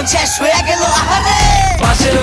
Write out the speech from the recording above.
জীবন শেষ হয়ে গেল আহারে! পাশের